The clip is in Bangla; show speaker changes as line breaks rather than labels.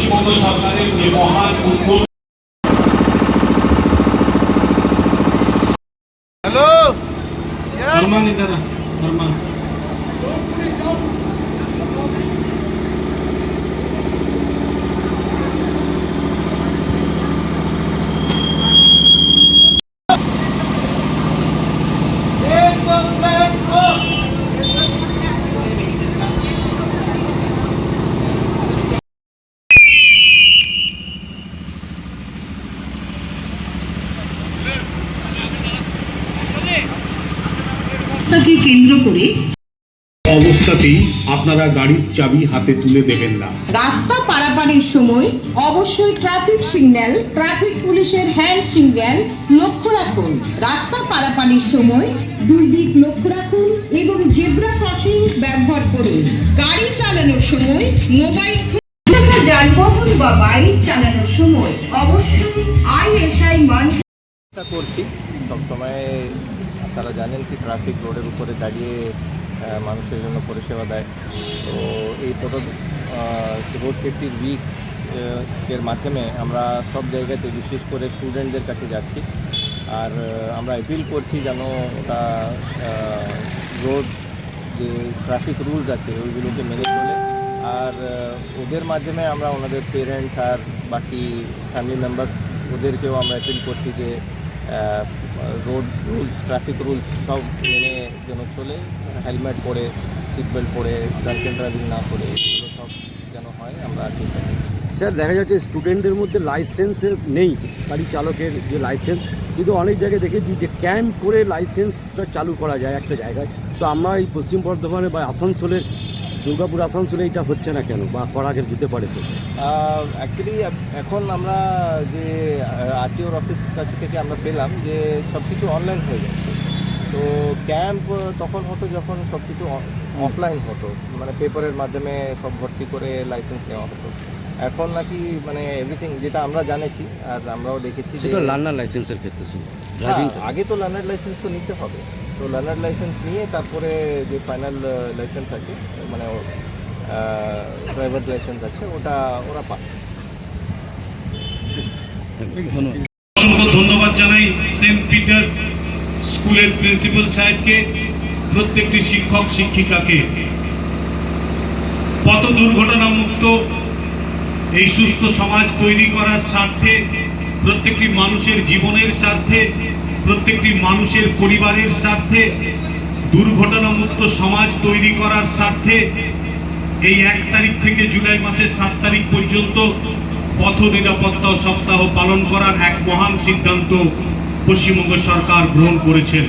সরকারের যে মহান উদ্যোগ
হ্যালো
ফরমান ইদারা ফরমান
তাকে কেন্দ্র করে
অবস্থাতেই আপনারা গাড়ির চাবি হাতে তুলে দেবেন না।
রাস্তা পারাপারের সময় অবশ্যই ট্রাফিক সিগন্যাল ট্রাফিক পুলিশের হ্যান্ড সিগন্যাল লক্ষ্য রাখুন। রাস্তা পারাপারের সময় দুই দিক লক্ষ্য রাখুন এবং জেব্রা ক্রসিং ব্যবহার করুন। গাড়ি চালানোর সময় মোবাইল যানবাহন বা বাইক চালানোর সময় অবশ্যই আইএসআই মান
চেষ্টা করছি। সবসময় আপনারা জানেন কি ট্রাফিক রোডের উপরে দাঁড়িয়ে মানুষের জন্য পরিষেবা দেয়। তো এই টোটাল রোড সেফটির উইক এর মাধ্যমে আমরা সব জায়গাতে, বিশেষ করে স্টুডেন্টদের কাছে যাচ্ছি। আর আমরা অ্যাপিল করছি যেন ওটা রোড যে ট্রাফিক রুলস আছে, ওইগুলোকে মেনে চলে। আর ওদের মাধ্যমে আমরা ওনাদের পেরেন্টস আর বাকি ফ্যামিলি মেম্বার্স ওদেরকেও আমরা অ্যাপিল করছি যে রোড রুলস ট্রাফিক রুলস সব মেনে যেন চলে হেলমেট পরে সিট বেল্ট পরে ড্রাঙ্কেন ড্রাইভিং না করে, এগুলো সব যেন হয়, আমরা চেষ্টা করি।
স্যার, দেখা যাচ্ছে স্টুডেন্টদের মধ্যে লাইসেন্সের নেই, গাড়ি চালকের যে লাইসেন্স কিন্তু অনেক জায়গায় দেখেছি যে ক্যাম্প করে লাইসেন্সটা চালু করা যায় একটা জায়গায়। তো আমরা এই পশ্চিম বর্ধমানে বা আসানসোলের দুর্গাপুর আসানসোলে এটা হচ্ছে না কেন? বা করা যেতে পারে তো
অ্যাকচুয়ালি এখন আমরা যে আরটিওর অফিস কাছে থেকে আমরা পেলাম যে সব কিছু অনলাইন হয়ে যাচ্ছে। তো ক্যাম্প তখন হতো যখন সব কিছু অফলাইন হতো। মানে পেপারের মাধ্যমে সব ভর্তি করে লাইসেন্স নেওয়া হতো। এখন নাকি মানে এভরিথিং যেটা আমরা জানেছি আর আমরাও দেখেছি
সেটা লার্নার লাইসেন্সের ক্ষেত্রে
হ্যাঁ, আগে তো লার্নার লাইসেন্স তো নিতে হবে। তো লার্নার লাইসেন্স নিয়ে তারপরে যে ফাইনাল লাইসেন্স আছে মানে প্রাইভেট লাইসেন্স আছে ওটা ওরা পায়।
অসংখ্য ধন্যবাদ জানাই সেন্ট পিটার স্কুলের প্রিন্সিপাল সাহেবকে প্রত্যেকটি শিক্ষক শিক্ষিকাকে। পথ দুর্ঘটনা মুক্ত এই সুস্থ সমাজ তৈরি করার স্বার্থে প্রত্যেকটি মানুষের জীবনের স্বার্থে প্রত্যেকটি মানুষের পরিবারের স্বার্থে দুর্ঘটনা মুক্ত সমাজ তৈরি করার স্বার্থে এই এক তারিখ থেকে জুলাই মাসের সাত তারিখ পর্যন্ত পথ নিরাপত্তা সপ্তাহ পালন করার এক মহান সিদ্ধান্ত পশ্চিমবঙ্গ সরকার গ্রহণ করেছেন।